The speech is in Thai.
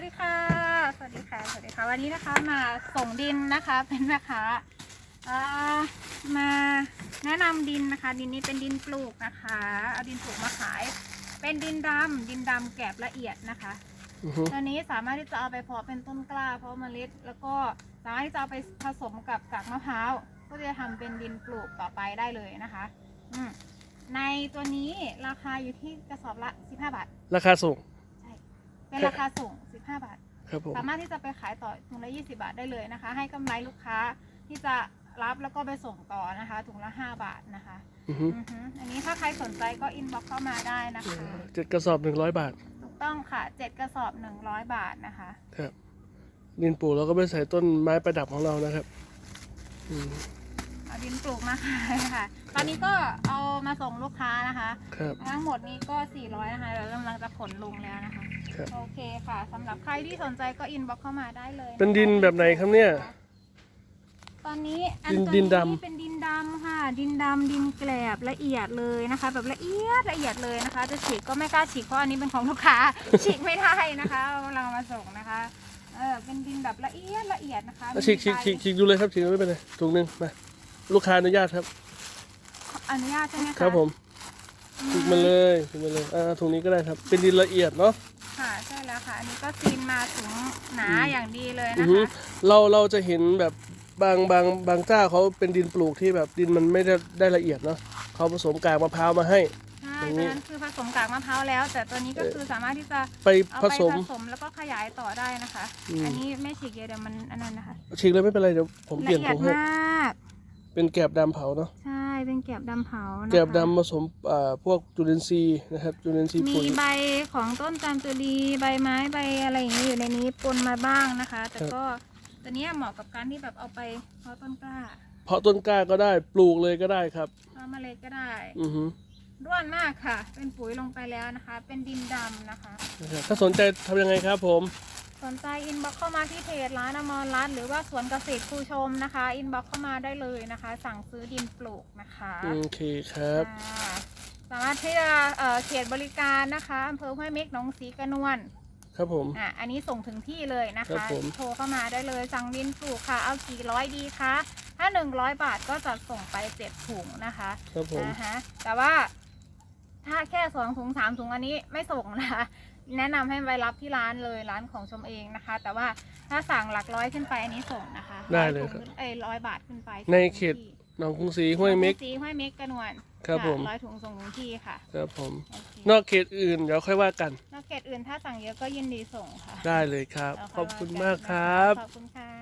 วัสดีค่ะ สวัสดีค่ะ สวัสดีค่ะ วันนี้นะคะมาส่งดินนะคะ เป็นแม่ค้าอ่ามาแนะนำดินนะคะ ดินนี้เป็นดินปลูกนะคะ เอาดินปลูกมาขาย เป็นดินดำดินดำแกบละเอียดนะคะอือฮึตัวนี้สามารถที่จะเอาไปเพาะเป็นต้นกล้า เพาะเมล็ด แล้วก็สามารถที่จะเอาไปผสมกับกากมะพร้าว ก็จะทำเป็นดินปลูกต่อไปได้เลยนะคะ อืมในตัวนี้ราคาอยู่ที่กระสอบละ 15 บาท ราคาส่งเป็นราคาส่ง 15บาท ครับผม สามารถที่จะไปขายต่อถุงละ20บาทได้เลยนะคะ ให้กำไรลูกค้าที่จะรับแล้วก็ไปส่งต่อนะคะถุงละ5บาทนะคะอือฮึ อือฮึอันนี้ถ้าใครสนใจก็อินบ็อกเข้ามาได้นะคะ เจ็ดกระสอบหนึ่งร้อยบาท ถูกต้องค่ะ7กระสอบ100บาทนะคะ ครับดินปลูกเราก็ไปใส่ต้นไม้ประดับของเรานะครับ อืมเอา ดินปลูกมาขายค่ะ ตอนนี้ก็เอามาส่งลูกค้านะคะ ครับ ทั้งหมดนี้ก็ 400 นะคะเรากำลังจะขนลงแล้วนะคะ ครับ โอเคค่ะสำหรับใครที่สนใจก็อินบ็อกเข้ามาได้เลยะคะเป็นดินแบบไหนครับเนี่ย ตอนนี้อัดินตัวดินดำ เป็นดินดำค่ะ ดินดำดินแกลบละเอียดเลยนะคะ แบบละเอียดละเอียดเลยนะคะ จะฉีกก็ไม่กล้าฉีกเพราะอันนี้เป็นของลูกค้า ฉีกไม่ได้นะคะเราเอามาส่งนะคะเออเป็นดินแบบละเอียดละเอียดนะคะอะฉีกฉีกฉีกฉีกดูเลยครับฉีกไม่เป็นไรถุงหนึ่งมา ลูกค้าอนุญาตครับ อนุญาตใช่ไหมคะครับผมอืฉีกมาเลยฉีกมาเลยอ่าถุงนี้ก็ได้ครับ เป็นดินละเอียดเนาะค่ะใช่แล้วค่ะ อันนี้ก็ซีนมาถึงหนาอืมอย่างดีเลยอืนะอฮึคะ เราเราจะเห็นแบบบางบางบางเจ้าเขาเป็นดินปลูกที่แบบดินมันไม่ได้ได้ละเอียดเนาะเขาผสมกากมะพร้าวมาให้ ใช่อย่างตัวนี้นั้นคือผสมกากมะพร้าวแล้ว แต่ตัวนี้ก็คือสามารถที่จะไปเอาผไปสม ผสมแล้วก็ขยายต่อได้นะคะ อืม อันนี้ไม่ฉีกเยอะเดี๋ยวมันอันนั้นนะคะฉีกเลยไม่เป็นไรเดี๋ยวผมเปลี่ยนละเอียถุดงให้ มาก เป็นแกบดำเผาเนาะใช่เป็นแกบดำเผานะคะแกบดำผสมอ่าพวกจุลินทรีย์นะครับจุลินทรีย์มีปุ๋ย ใบของต้นจามจุรีใบไม้ใบอะไรอย่างนี้อยู่ในนี้ปนมาบ้างนะคะ แต่ครับ ก็ตัวเนี้ยเหมาะกับการที่แบบเอาไปเพาะต้นกล้าเพาะต้นกล้าก็ได้ปลูกเลยก็ได้ครับ เพาะเมล็ดก็ได้ อือฮึร่วนมากค่ะ เป็นปุ๋ยลงไปแล้วนะคะ เป็นดินดำนะคะ นะครับถ้าสนใจทำยังไงครับผม สนใจอินบ็อกเข้ามาที่เพจร้านอมรรัตน์หรือว่าสวนเกษตรครูชมนะคะอินบ็อกเข้ามาได้เลยนะคะ สั่งซื้อดินปลูกนะคะโอเคครับอ่าสามารถที่จะเอ่อเขตบริการนะคะอำเภอห้วยเม็กหนองสีกระนวลครับผม อะอันนี้ส่งถึงที่เลยนะครัคะ บผม โทรเข้ามาได้เลยสั่งดินปลูกค่ะ เอากี่ร้อยดีคะถ้าหนึ่งร้อยบาทก็จะส่งไปเจ็ดถุงนะคะครับผม นะคะแต่ว่าถ้าแค่ส องถุงสามถุงอันนี้ไม่ส่งนะคะ แนะนำให้ไปรับที่ร้านเลยร้านของชมเองนะคะ แต่ว่าถ้าสั่งหลักร้อยขึ้นไปอันนี้ส่งนะคะได้เลยอยครัถุบงเอ้ยร้อยบาทขึ้นไปในส่งถึงเขตที่หนองกรุงศรีห้วยเม็กสีห้วยเม็กกระนวลครับะผมร้อยถุงส่งถึงที่ค่ะ ครับผมโอเคนอกเขตอื่นเดี๋ยวค่อยว่ากัน นอกเขตอื่นถ้าสั่งเยอะก็ยินดีส่งค่ะ ได้เลยครับแล้วขอบคุณยมากนครับ ขอบคุณค่ะ